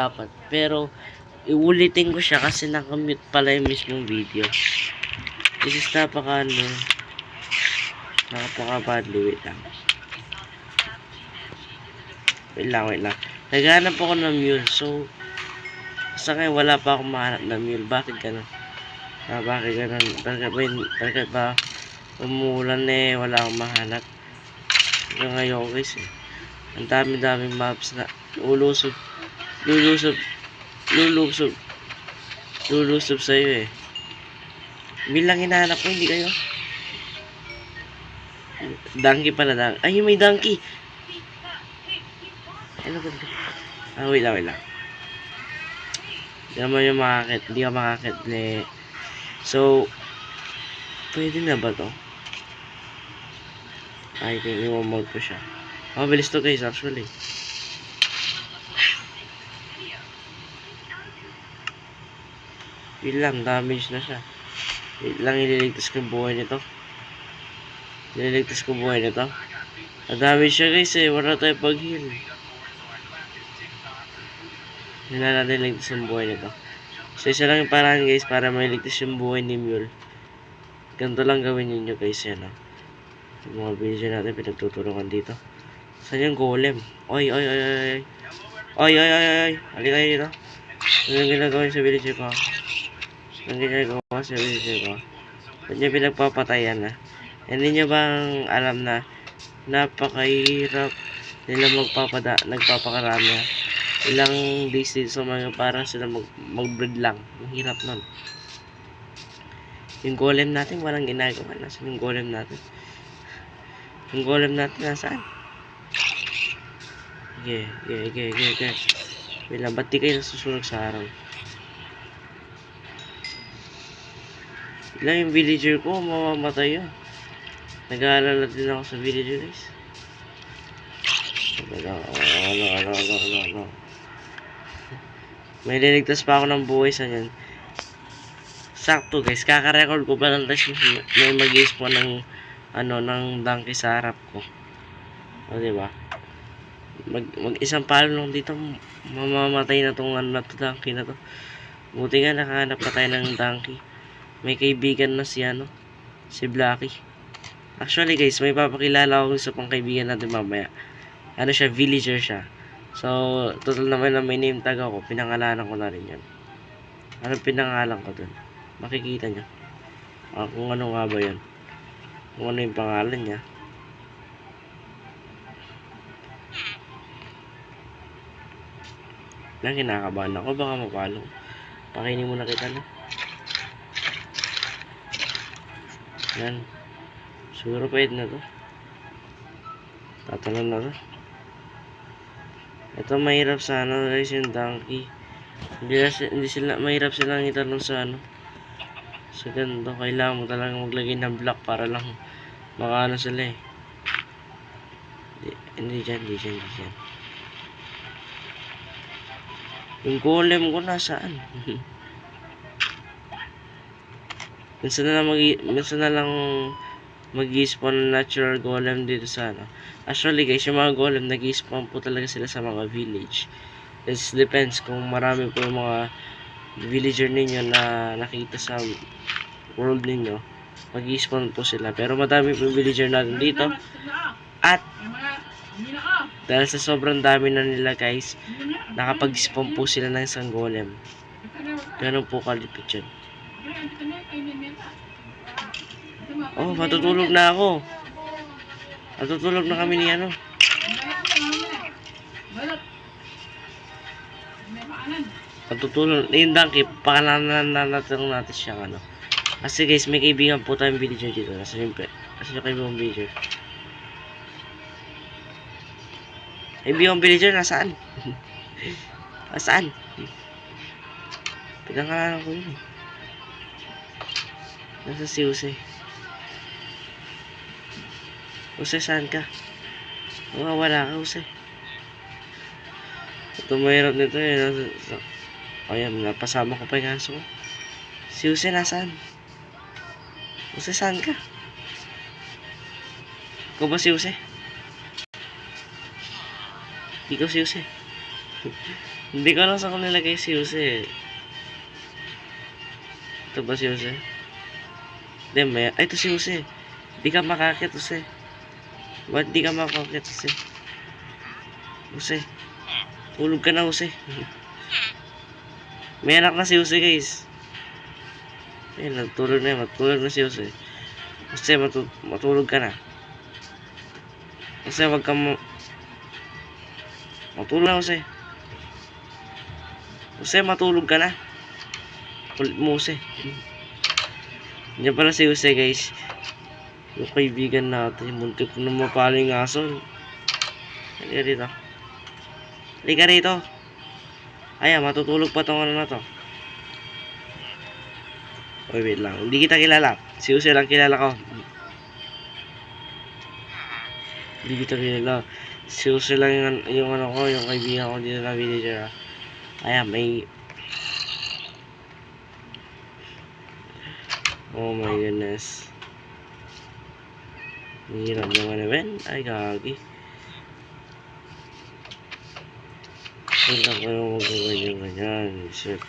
dapat. Pero, iulitin ko siya kasi nakamute pala yung mismong video. This is napaka ano, napaka badly, wait lang. Wait lang, wait lang. Naghanap ako ng mule, so, sa ngayon wala pa akong mahanap na mule. Bakit ganun? Ah, bakit ganun? Bakit ba, bakit ba umuulan eh, wala akong mahanap? Hanggang ngayon guys eh. Ang dami-daming maps na lulusob, lulusob, lulusob, lulusob sa'yo eh. Bilang hinahanap ko, hindi kayo. Donkey pala, donkey. Ay, may donkey! Ano ba? Ah, wait lang, wait lang. Hindi naman yung makakit. Hindi ka makakit. Le. So, pwede na ba to? I think i-mode ko siya. Mabilis to guys, actually. Wait lang, damage na siya. Wait lang, ililigtas ko yung buhay nito. Ililigtas ko buhay nito. Na-damage siya guys eh, wala tayo pag-heal. Hindi na natin ligtas yung buhay nito. So, isa lang yung paraan guys para mailigtas yung buhay ni Mule. Ganito lang gawin ninyo guys yan ah. Yung mga video natin pinagtutulungan dito. Saan yung golem? Oy, oy, oy, oy, oy. Oy, oy, oy, oy. Halika kayo dito. Ano yung ginagawa niyo sa villager ko? Yung ginagawa sa villager ko? Ba't niyo pinagpapatayan na? Hindi niyo bang alam na napakahirap nila magpapada, nagpapakarami ilang days dito sa mga para sila mag, mag-breed lang. Ang hirap nun. Yung golem natin, walang ginagawa. Nasaan yung golem natin? Yung golem natin, nasaan? Okay, okay, okay, okay. Wait lang, ba't di kayo nasusunog sa araw? Ilang yung villager ko, mamamatay yun. Nag-aalala din ako sa villager guys. Ano, ano, ano, ano, ano, ano. May liligtas pa ako ng buhay sa yan. Sakto guys, kaka-record ko pa lang tapos may mag po ng ano, ng donkey sa harap ko. O, diba? Mag, mag isang palo lang dito, mamamatay na tong ano na to, donkey na to. Buti nga nakahanap pa tayo ng donkey. May kaibigan na si ano, si Blacky. Actually guys, may papakilala ako sa pang kaibigan natin mamaya. Ano siya, villager siya. So, total naman na may name tag ako, pinangalanan ko na rin yan. Ano pinangalan ko dun? Makikita nyo. Ah, kung ano nga ba yun. Kung ano yung pangalan niya. Lang kinakabahan ako, baka mapalo. Pakinin mo na kita na. Yan. Siguro pwede na to. Tatalon na to. Ito mahirap sa ano guys yung donkey. Hindi, hindi sila, mahirap silang itanong sa ano. Sa ganito, kailangan mo talaga maglagay ng block para lang makaano sila eh. Hindi, hindi dyan, hindi dyan, hindi dyan. Yung golem ko nasaan? minsan na lang mag minsan na lang mag spawn ng natural golem dito sa ano. Actually guys, yung mga golem nag spawn po talaga sila sa mga village. It depends kung marami po yung mga villager ninyo na nakita sa world ninyo. mag spawn po sila. Pero madami po yung villager natin dito. At dahil sa sobrang dami na nila guys, nakapag-spawn po sila ng isang golem. Ganun po kalipit yun. Oh, matutulog na ako. Matutulog na kami ni ano. Matutulog. Yung donkey, pakalanan na natin natin siya ano. Kasi guys, may kaibigan po tayong villager dito. Nasa yung, nasa yung kaibigan villager. Kaibigan villager, nasaan? nasaan? Pinangalanan ko yun eh. Nasa si Jose. Jose, saan ka? Nawawala ka, Jose. Ito mahirap nito eh. Nasa, sa, o yan, napasama ko pa yung aso. Si Jose, nasaan? Jose, saan ka? Ikaw ba si Jose? Ikaw si Jose. Hindi ko alam saan ko nilagay si Jose. Ito ba si Jose? Hindi, may... Ay, ito si Jose. Di ka makakit, Jose. Ba't di ka makakit, Jose? Jose. Tulog ka na, Jose. May anak na si Jose, guys. Ayun, natulog na yun. Matulog na si Jose. Jose, matu matulog ka na. Jose, wag ka mo... Matulog na, Jose. Jose, matulog ka na. Kulit mo, Jose. Diyan pala si Jose, guys. Yung kaibigan natin. Muntik na mapalo yung aso. Halika rito. Halika rito. Ayan, matutulog pa tong ano na to. Oy, wait lang. Hindi kita kilala. Si Jose lang kilala ko. Hindi kita kilala. Si Jose lang yung, yung ano ko, yung kaibigan ko dito na villager. Ayan, may... Oh my goodness. Hirap naman naman. Ay, gagi. Wala ko yung magaganyan-ganyan. Shit.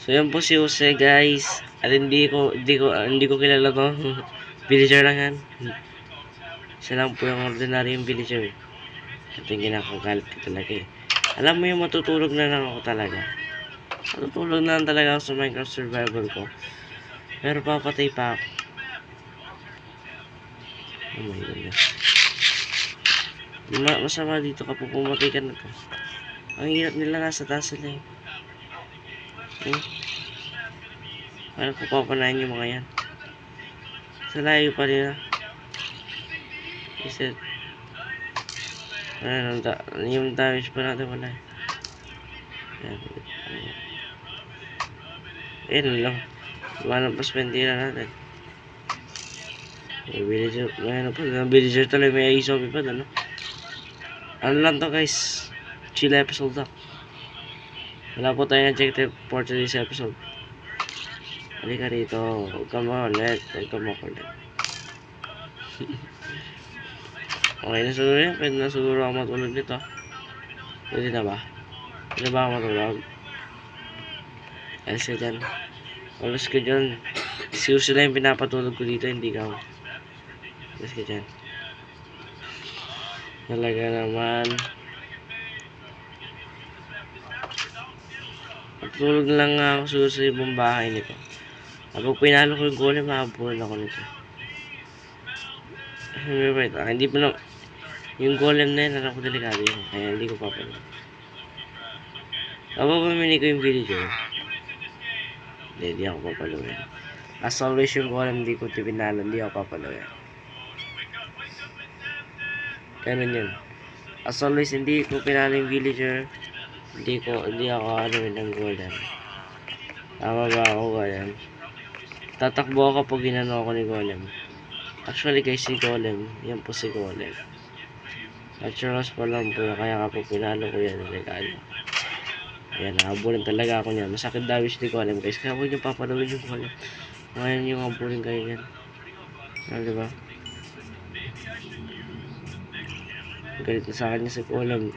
So yan po si Jose guys. At hindi ko hindi ko hindi ko kilala to. villager lang yan. Siya lang po yung ordinary yung villager. At yung kinakagalit ko talaga eh. Alam mo yung matutulog na lang ako talaga. Matutulog na lang talaga ako sa Minecraft survival ko. Pero papatay pa ako. Oh my goodness. Ma masama dito kapag pumatay ka na to. Ang hirap nila nasa taas sila eh. Hmm? Paano ko papanayin yung mga yan? Sa layo pa nila. Iset. Ano, da yung damage pa natin wala eh. Ayan. Ayan lang. Iwanan pa spendira natin. May villager, may ano pa, may villager tuloy, may zombie pa ano. Ano lang to guys, chill episode lang. Wala po tayong objective for today's episode. Halika rito, huwag ka makulit, huwag ka makulit. okay na siguro yan, pwede na siguro ako matulog dito. Pwede na ba? Pwede ba ako matulog? Alis ka dyan. Alis ka dyan. Si Uso yung pinapatulog ko dito, hindi ka. Alis ka dyan. Talaga naman. Matulog na lang ako sa ibang bahay nito. Kapag pinalo ko yung golem, makabulan ako nito. Wait, ah, hindi pa na... Yung golem na yun, alam ko delikado yun. Kaya hindi ko papalo. Kapag pamili ko yung villager, hindi, hindi ako papaluin. As always yung golem, hindi ko pinalo, hindi ako papaluin. Ganun yun. As always, hindi ko pinalo yung villager, hindi ko, hindi ako ano ng golem. Tama ba ako golem? Tatakbo ako pag ginano ako ni golem. Actually guys, si golem, yan po si golem. Natural pa lang po, kaya kapag pinalo ko yan, regalo. Ayan, nakabulan talaga ako niyan. Masakit damage ni golem guys, kaya huwag niyo papaluin yung golem. Ngayon yung habulin kayo yan. Ano, diba? Galit na sa akin si golem.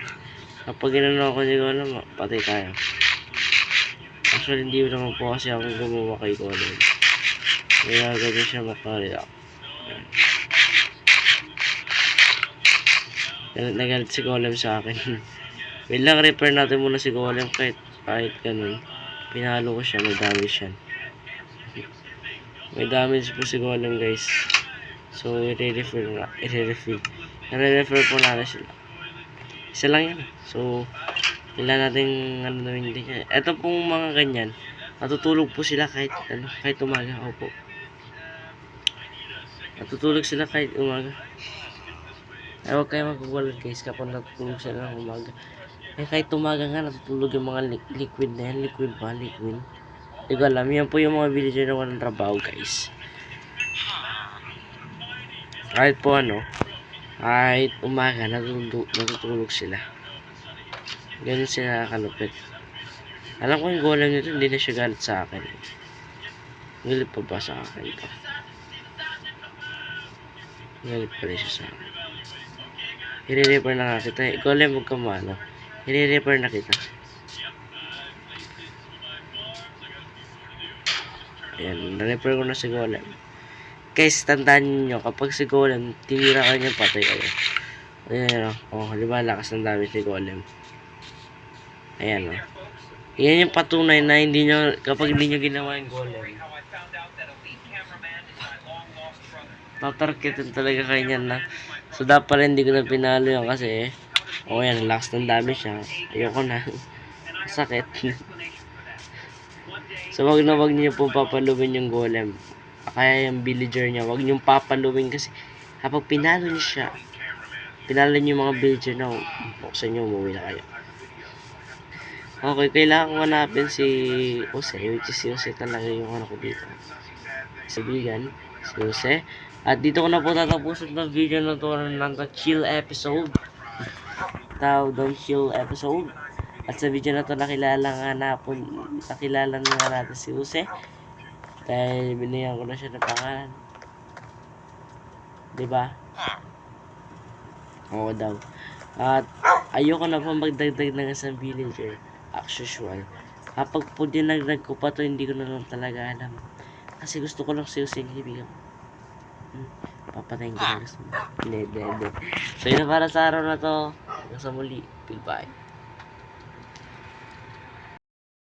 Kapag ginano ako ni golem, patay tayo. Actually, hindi naman po kasi ako gumawa kay golem. Kaya ganyan siya makareact. Galit na si Golem sa akin. Wait lang, repair natin muna si Golem kahit, kahit ganun. Pinalo ko siya, may damage yan. may damage po si Golem guys. So, i-refill na. I-refill. I-refill po natin sila. Isa lang yan. So, wala natin ano na yan. Ito pong mga ganyan. Natutulog po sila kahit ano, kahit umaga. Opo. Natutulog sila kahit umaga. Ay, huwag kayo magkukulat guys kapag natutulog sila ng umaga. Eh, kahit umaga nga, natutulog yung mga li- liquid na yan. Liquid ba? Liquid. Hindi ko alam. Yan po yung mga villager na walang trabaho guys. Kahit po ano, kahit umaga, natutulog, natutulog sila. Ganun sila kalupit. Alam ko yung golem nito, hindi na siya galit sa akin. Galit pa ba sa akin ito? Pala siya sa akin. I-repair na kita. Golem, huwag ka maano. I-repair na kita. Ayan, na-repair ko na si Golem. Guys, tandaan nyo, kapag si Golem, tinira ka niya, patay kayo. Ayan, oh. oh di ba, lakas ng damage ni Golem. Ayan, oh. Yan yung patunay na hindi nyo, kapag hindi nyo ginawa yung Golem, tatarkitin talaga kayo niyan na. So, dapat hindi ko na pinalo yun kasi, oh yan, lakas ng damage siya. Ayoko na. Sakit. so, wag na wag niyo po papaluin yung golem. Kaya yung villager niya, wag niyo papaluin kasi kapag pinalo niyo siya, pinalo niyo yung mga villager na buksan niyo, umuwi na kayo. Okay, kailangan ko hanapin si Jose, which is si Jose talaga yung ano ko dito. Sabigan, si Jose. At dito ko na po tatapusin ng video na to ng chill episode. Tawag doon chill episode. At sa video na to nakilala nga na po, nakilala na nga natin si Jose. Dahil binigyan ko na siya ng pangalan. 'Di ba? Oo daw. At ayoko na po magdagdag ng isang villager. As usual. Kapag po dinagdag ko pa to, hindi ko na lang talaga alam. Kasi gusto ko lang si Jose yung kaibigan ko. Hmm, papatayin ko na gusto mo. Hindi, hindi, hindi. So yun na para sa araw na to. Hanggang sa muli. Goodbye.